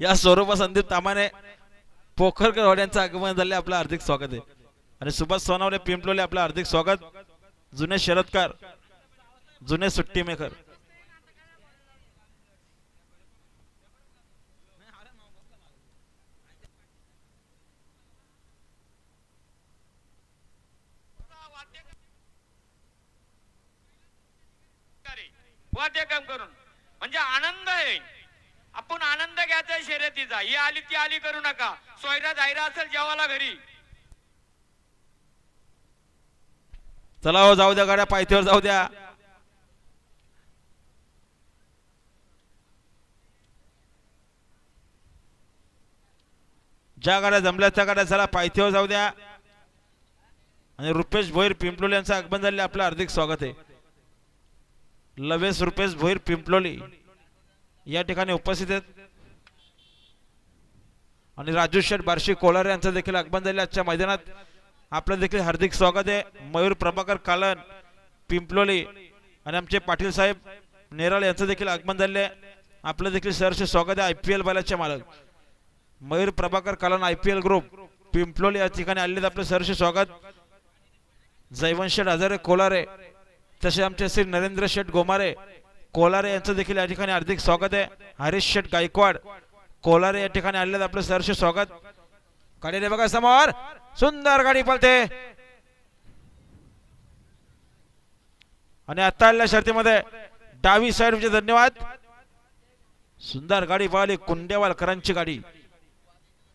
या स्वरूपा संदीप तामाने पोखरकर वाड्यांचं आगमन झाले आपलं हार्दिक स्वागत आहे. आणि सुभाष सोनावले पिंपलोले आपलं हार्दिक स्वागत. जुने शरदकार जुने सुट्टी मेकर. वाद्य काम करून. म्हणजे आनंद आहे आपण आनंद घ्यायचा आहे शर्यतीचा ही आली ती आली करू नका. सोयरा जायरा असेल जेवाला घरी. चला हो जाऊ द्या गाड्या पायथ्यावर जाऊ द्या. ज्या गाड्या जमल्या त्या गाड्या चला पायथ्यावर जाऊ द्या. आणि रुपेश भोईर पिंपलोली यांचं आगमन झाले आपलं हार्दिक स्वागत आहे. लवेश रुपेश भोईर पिंपलोली या ठिकाणी उपस्थित आहेत. आणि राजू शेठ बार्शी कोलार यांचं देखील आगमन झाले आजच्या मैदानात आपलं देखील हार्दिक स्वागत आहे. मयूर प्रभाकर कालन पिंपलोली आणि आमचे पाटील साहेब नेराळ यांचं देखील आगमन झाले आहे. आपलं देखील सरचे स्वागत आहे आय पी एल बैलाचे मालक. Mayur Prabhakar Kalan I P L group Pimpaloli या ठिकाणी आलेले आपलं सरचे स्वागत. जयवंश शेठ हजारे कोलारे तसे आमचे श्री नरेंद्र शेठ गोमारे कोलारे यांचं देखील या ठिकाणी हार्दिक स्वागत आहे. हरीश शेठ गायकवाड कोलारे या ठिकाणी आलेले आपलं सहर्ष स्वागत. गाडीने बघा समोर. सुंदर गाडी पळते. आणि आता आलेल्या शर्तीमध्ये डावी साईड म्हणजे धन्यवाद. सुंदर गाडी पळाली कुंडेवालकरांची गाडी.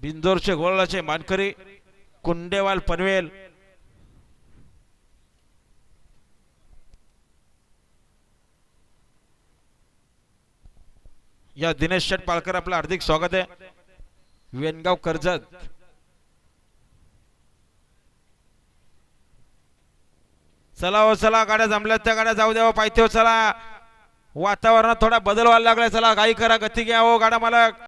बिंदोरचे गोळाचे मानकरी कुंडेवाल पनवेल. या दिनेश शेट पालकर आपलं हार्दिक स्वागत आहे. वेनगाव कर्जत. चला हो चला गाड्या जमल्यात त्या गाड्या जाऊ द्या हो, हो चला. वातावरणात थोडा बदल व्हायला लागलाय चला गाई करा गती घ्या हो गाडा मला